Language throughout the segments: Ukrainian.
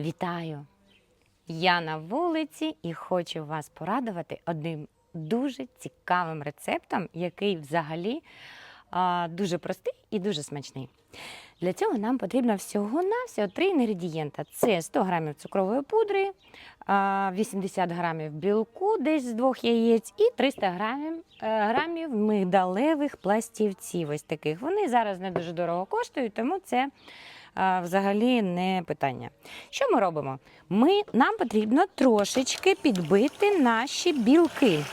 Вітаю! Я на вулиці і хочу вас порадувати одним дуже цікавим рецептом, який взагалі а, дуже простий і дуже смачний. Для цього нам потрібно всього-навсього три інгредієнта: це 100 грамів цукрової пудри, 80 грамів білку, десь з двох яєць, і 300 грамів, е, грамів мигдалевих пластівців. Ось таких. Вони зараз не дуже дорого коштують, тому це взагалі не питання. Що ми робимо? Ми, нам потрібно трошечки підбити наші білки.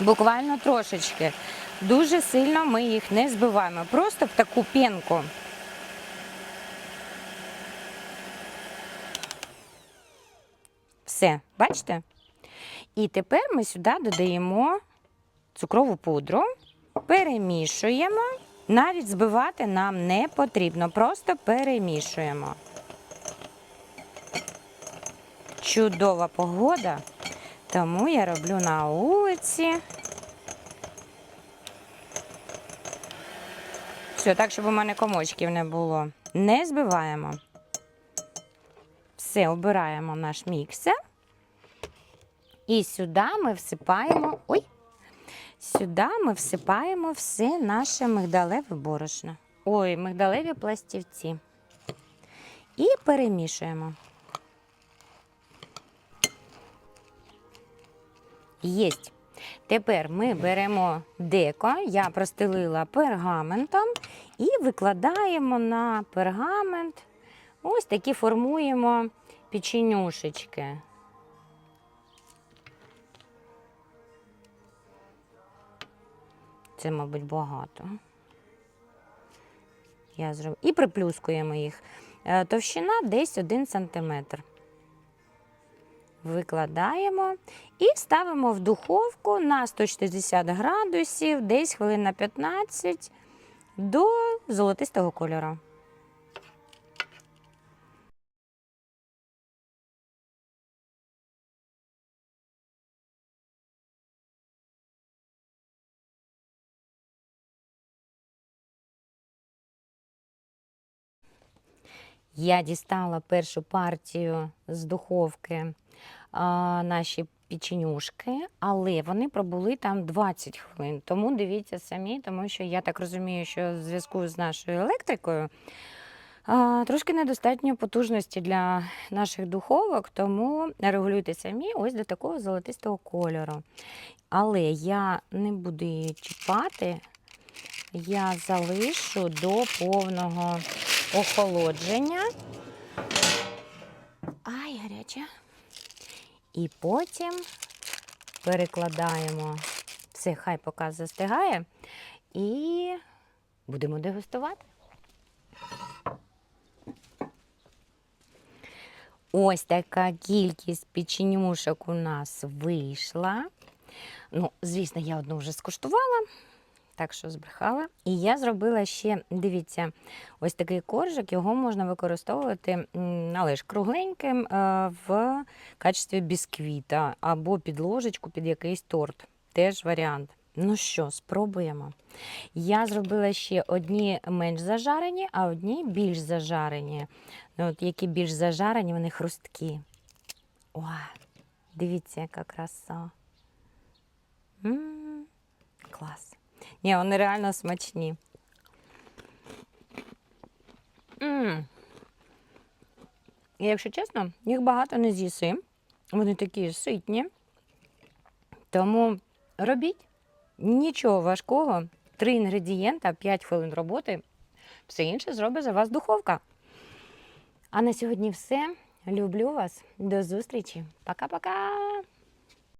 Буквально трошечки. Дуже сильно ми їх не збиваємо, просто в таку пінку. Все, бачите? І тепер ми сюди додаємо цукрову пудру, перемішуємо. Навіть збивати нам не потрібно, просто перемішуємо. Чудова погода, тому я роблю на вулиці. Все, так, щоб у мене комочків не було. Не збиваємо. Все, обираємо наш міксер. І сюди ми всипаємо. Ой! Сюди ми всипаємо все наше мигдалеве борошно. Ой, мигдалеві пластівці. І перемішуємо. Єсть. Тепер ми беремо деко, я простелила пергаментом і викладаємо на пергамент. Ось такі формуємо печенюшечки. Це, мабуть, багато. Я зроб... І приплюскуємо їх. Е, Товщина десь 1 см. Викладаємо і ставимо в духовку на 160 градусів, десь хвилин на 15 до золотистого кольору. Я дістала першу партію з духовки а, наші печенюшки, але вони пробули там 20 хвилин. Тому дивіться самі, тому що я так розумію, що в зв'язку з нашою електрикою трошки недостатньо потужності для наших духовок, тому регулюйте самі ось до такого золотистого кольору. Але я не буду її чіпати, я залишу до повного охолодження. Ай, гаряче. І потім перекладаємо. Все, хай поки застигає. І будемо дегустувати. Ось така кількість печенюшок у нас вийшла. Ну, звісно, я одну вже скуштувала, так що збрехала. І я зробила ще, дивіться, ось такий коржик, його можна використовувати, але ж кругленьким е, в качестві бісквіта або під ложечку, під якийсь торт. Теж варіант. Ну що, спробуємо. Я зробила ще одні менш зажарені, а одні більш зажарені. Ну, от які більш зажарені, вони хрусткі. О, дивіться, яка краса. М, клас. Ні, вони реально смачні. М. І Якщо чесно, їх багато не з'їси. Вони такі ситні. Тому робіть нічого важкого. Три інгредієнта, 5 хвилин роботи. Все інше зробить за вас духовка. А на сьогодні все. Люблю вас. До зустрічі. Пока-пока.